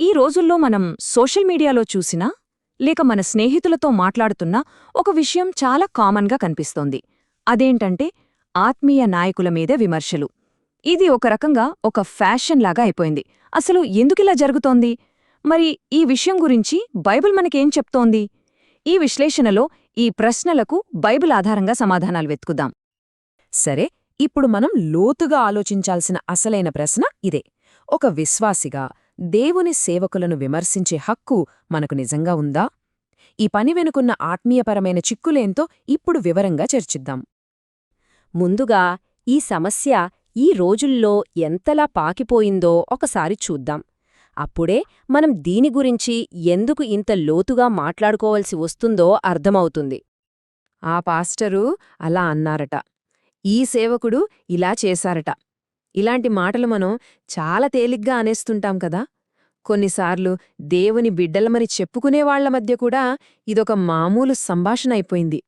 ఈ రోజుల్లో మనం సోషల్ మీడియాలో చూసినా లేక మన స్నేహితులతో మాట్లాడుతున్నా ఒక విషయం చాలా కామన్గా కనిపిస్తోంది. అదేంటంటే ఆత్మీయ నాయకుల మీద విమర్శలు. ఇది ఒక రకంగా ఒక ఫ్యాషన్ లాగా అయిపోయింది. అసలు ఎందుకిలా జరుగుతోంది? మరి ఈ విషయం గురించి బైబిల్ మనకేం చెప్తోంది? ఈ విశ్లేషణలో ఈ ప్రశ్నలకు బైబిల్ ఆధారంగా సమాధానాలు వెతుకుదాం. సరే ఇప్పుడు మనం లోతుగా ఆలోచించాల్సిన అసలైన ప్రశ్న ఇదే. ఒక విశ్వాసిగా దేవుని సేవకులను విమర్శించే హక్కు మనకు నిజంగా ఉందా? ఈ పని వెనుకున్న ఆత్మీయపరమైన చిక్కులేంతో ఇప్పుడు వివరంగా చర్చిద్దాం. ముందుగా ఈ సమస్య ఈ రోజుల్లో ఎంతలా పాకిపోయిందో ఒకసారి చూద్దాం. అప్పుడే మనం దీని గురించి ఎందుకు ఇంత లోతుగా మాట్లాడుకోవలసి వస్తుందో అర్థమవుతుంది. ఆ పాస్టరు అలా అన్నారట. ఈ సేవకుడు ఇలా చేశారట. ఇలాంటి మాటలు మనం చాలా తేలిగ్గా అనేస్తుంటాం కదా. కొన్నిసార్లు దేవుని బిడ్డలమని చెప్పుకునేవాళ్ళ మధ్య కూడా ఇదొక మామూలు సంభాషణ అయిపోయింది.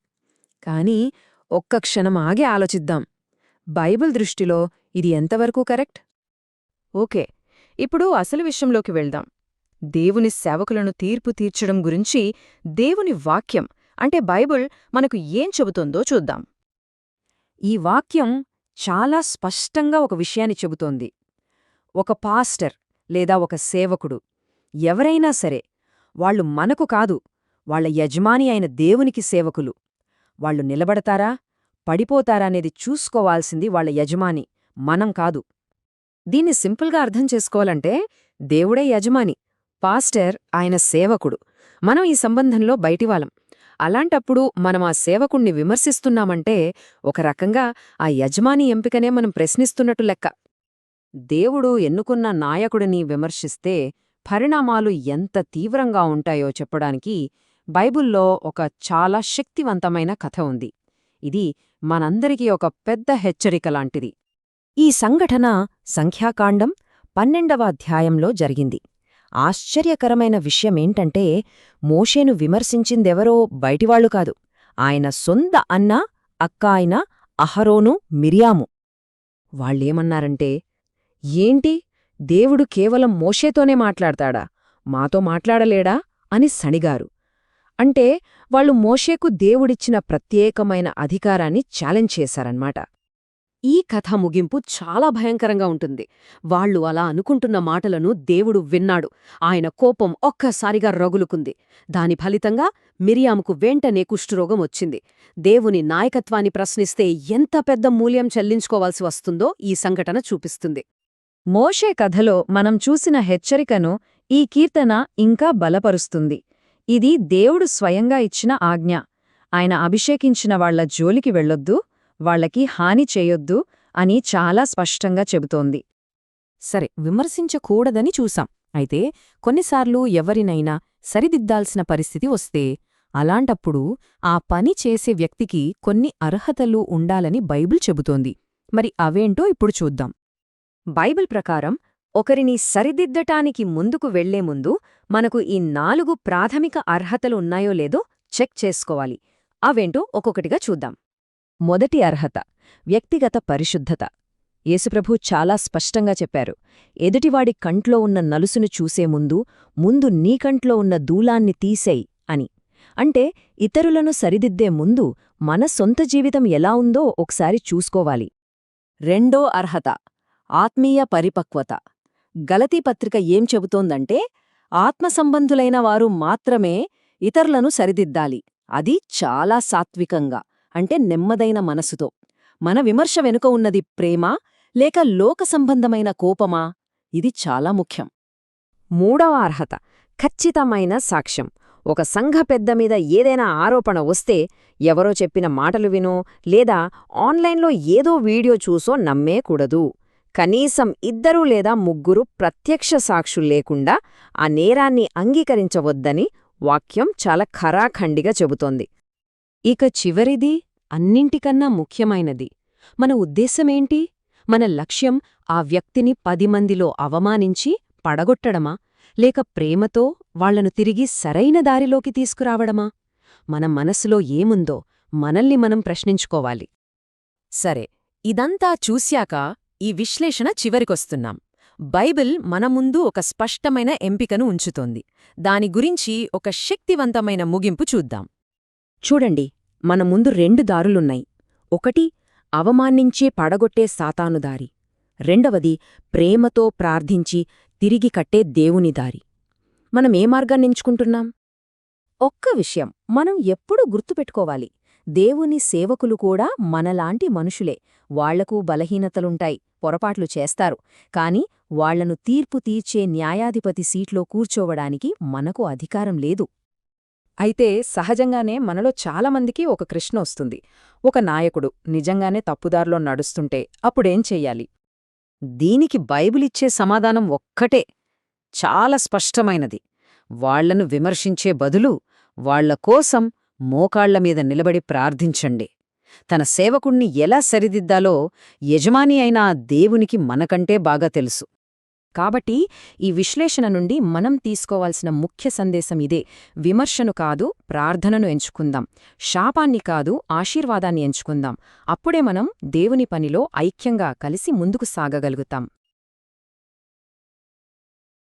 కాని ఒక్క క్షణం ఆగి ఆలోచిద్దాం. బైబిల్ దృష్టిలో ఇది ఎంతవరకు కరెక్ట్? ఓకే ఇప్పుడు అసలు విషయంలోకి వెళ్దాం. దేవుని సేవకులను తీర్పు తీర్చడం గురించి దేవుని వాక్యం అంటే బైబిల్ మనకు ఏం చెబుతోందో చూద్దాం. ఈ వాక్యం చాలా స్పష్టంగా ఒక విషయాన్ని చెబుతోంది. ఒక పాస్టర్ లేదా ఒక సేవకుడు ఎవరైనా సరే వాళ్ళు మనకు కాదు వాళ్ళ యజమాని అయిన దేవునికి సేవకులు. వాళ్ళు నిలబడతారా పడిపోతారా అనేది చూసుకోవాల్సింది వాళ్ళ యజమాని మనం కాదు. దీన్ని సింపుల్గా అర్థం చేసుకోవాలంటే దేవుడే యజమాని పాస్టర్ ఆయన సేవకుడు. మనం ఈ సంబంధంలో బయటివాళ్ళం అలాంటప్పుడు మనం ఆ సేవకుణ్ణి విమర్శిస్తున్నామంటే ఒక రకంగా ఆ యజమాని ఎంపికనే మనం ప్రశ్నిస్తున్నట్టు లెక్క. దేవుడు ఎన్నుకున్న నాయకుడిని విమర్శిస్తే పరిణామాలు ఎంత తీవ్రంగా ఉంటాయో చెప్పడానికి బైబుల్లో ఒక చాలా శక్తివంతమైన కథ ఉంది. ఇది మనందరికీ ఒక పెద్ద హెచ్చరిక లాంటిది. ఈ సంఘటన సంఖ్యాకాండం పన్నెండవ అధ్యాయంలో జరిగింది. ఆశ్చర్యకరమైన విషయమేంటంటే మోషేను విమర్శించిందెవరో బయటివాళ్ళు కాదు. ఆయన సొంత అన్న అక్క ఆయన అహరోను మిరియాము. వాళ్ళేమన్నారంటే ఏంటి? దేవుడు కేవలం మోషేతోనే మాట్లాడతాడా? మాతో మాట్లాడలేడా? అని సణిగారు. అంటే వాళ్ళు మోషేకు దేవుడిచ్చిన ప్రత్యేకమైన అధికారాన్ని ఛాలెంజ్ చేశారన్మాట. ఈ కథ ముగింపు చాలా భయంకరంగా ఉంటుంది. వాళ్ళు అలా అనుకుంటున్న మాటలను దేవుడు విన్నాడు. ఆయన కోపం ఒక్కసారిగా రగులుకుంది. దాని ఫలితంగా మిరియాముకు వెంటనే కుష్ఠరోగం వచ్చింది. దేవుని నాయకత్వాన్ని ప్రశ్నిస్తే ఎంత పెద్ద మూల్యం చెల్లించుకోవాల్సి వస్తుందో ఈ సంఘటన చూపిస్తుంది. మోషే కథలో మనం చూసిన హెచ్చరికను ఈ కీర్తన ఇంకా బలపరుస్తుంది. ఇది దేవుడు స్వయంగా ఇచ్చిన ఆజ్ఞ. ఆయన అభిషేకించిన వాళ్ళ జోలికి వెళ్ళొద్దు. వాళ్ళకి హాని చేయొద్దు అని చాలా స్పష్టంగా చెబుతోంది. సరే విమర్శించకూడదని చూసాం. అయితే కొన్నిసార్లు ఎవరినైనా సరిదిద్దాల్సిన పరిస్థితి వస్తే అలాంటప్పుడు ఆ పని చేసే వ్యక్తికి కొన్ని అర్హతలు ఉండాలని బైబిల్ చెబుతోంది. మరి అవేంటో ఇప్పుడు చూద్దాం. బైబిల్ ప్రకారం ఒకరిని సరిదిద్దటానికి ముందుకు వెళ్ళే ముందు మనకు ఈ నాలుగు ప్రాథమిక అర్హతలు ఉన్నాయో లేదో చెక్ చేసుకోవాలి. అవేంటో ఒక్కొక్కటిగా చూద్దాం. మొదటి అర్హత వ్యక్తిగత పరిశుద్ధత. యేసుప్రభు చాలా స్పష్టంగా చెప్పారు. ఎదుటివాడి కంట్లో ఉన్న నలుసును చూసే ముందు ముందు నీ కంట్లో ఉన్న దూలాన్ని తీసేయ్ అని. అంటే ఇతరులను సరిదిద్దే ముందు మన సొంత జీవితం ఎలా ఉందో ఒకసారి చూసుకోవాలి. రెండో అర్హత ఆత్మీయ పరిపక్వత. గలతీపత్రిక ఏం చెబుతోందంటే ఆత్మసంబంధులైన వారు మాత్రమే ఇతరులను సరిదిద్దాలి. అది చాలా సాత్వికంగా. అంటే నెమ్మదైన మనసుతో. మన విమర్శ వెనుక ఉన్నది ప్రేమ లేక లోక సంబంధమైన కోపమా? ఇది చాలా ముఖ్యం. మూడవ అర్హత ఖచ్చితమైన సాక్ష్యం. ఒక సంఘ పెద్ద మీద ఏదైనా ఆరోపణ వస్తే ఎవరో చెప్పిన మాటలు వినో లేదా ఆన్లైన్లో ఏదో వీడియో చూసో నమ్మేకూడదు. కనీసం ఇద్దరు లేదా ముగ్గురు ప్రత్యక్ష సాక్షుల్లేకుండా ఆ నేరాన్ని అంగీకరించవద్దని వాక్యం చాలా ఖరాఖండిగా చెబుతోంది. ఇక చివరిది అన్నింటికన్నా ముఖ్యమైనది. మన ఉద్దేశమేంటి? మన లక్ష్యం ఆ వ్యక్తిని పది మందిలో అవమానించి పడగొట్టడమా? లేక ప్రేమతో వాళ్ళను తిరిగి సరైన దారిలోకి తీసుకురావడమా? మన మనసులో ఏముందో మనల్ని మనం ప్రశ్నించుకోవాలి. సరే ఇదంతా చూశాక ఈ విశ్లేషణ చివరికొస్తున్నాం. బైబిల్ మన ముందు ఒక స్పష్టమైన ఎంపికను ఉంచుతోంది. దాని గురించి ఒక శక్తివంతమైన ముగింపు చూద్దాం. చూడండి మన ముందు రెండు దారులున్నాయి. ఒకటి అవమానించే పడగొట్టే సాతాను దారి. రెండవది ప్రేమతో ప్రార్థించి తిరిగి కట్టే దేవుని దారి. మనం ఏ మార్గాన్ని ఎంచుకుంటున్నాం? ఒక్క విషయం మనం ఎప్పుడూ గుర్తుపెట్టుకోవాలి. దేవుని సేవకులు కూడా మనలాంటి మనుషులే. వాళ్ళకు బలహీనతలుంటాయి పొరపాట్లు చేస్తారు. కాని వాళ్ళను తీర్పు తీర్చే న్యాయాధిపతి సీట్లో కూర్చోవడానికి మనకు అధికారం లేదు. అయితే సహజంగానే మనలో చాలామందికి ఒక కృష్ణ వస్తుంది. ఒక నాయకుడు నిజంగానే తప్పుదారిలో నడుస్తుంటే అప్పుడేం చెయ్యాలి? దీనికి బైబిలిచ్చే సమాధానం ఒక్కటే చాలా స్పష్టమైనది. వాళ్ళను విమర్శించే బదులు వాళ్ళ కోసం మోకాళ్ళ మీద నిలబడి ప్రార్థించండి. తన సేవకుణ్ణి ఎలా సరిదిద్దాలో యజమాని అయిన ఆ దేవునికి మనకంటే బాగా తెలుసు. కాబట్టి ఈ విశ్లేషణ నుండి మనం తీసుకోవాల్సిన ముఖ్య సందేశం ఇదే. విమర్శను కాదు ప్రార్థనను ఎంచుకుందాం. శాపాన్ని కాదు ఆశీర్వాదాన్ని ఎంచుకుందాం. అప్పుడే మనం దేవుని పనిలో ఐక్యంగా కలిసి ముందుకు సాగగలుగుతాం.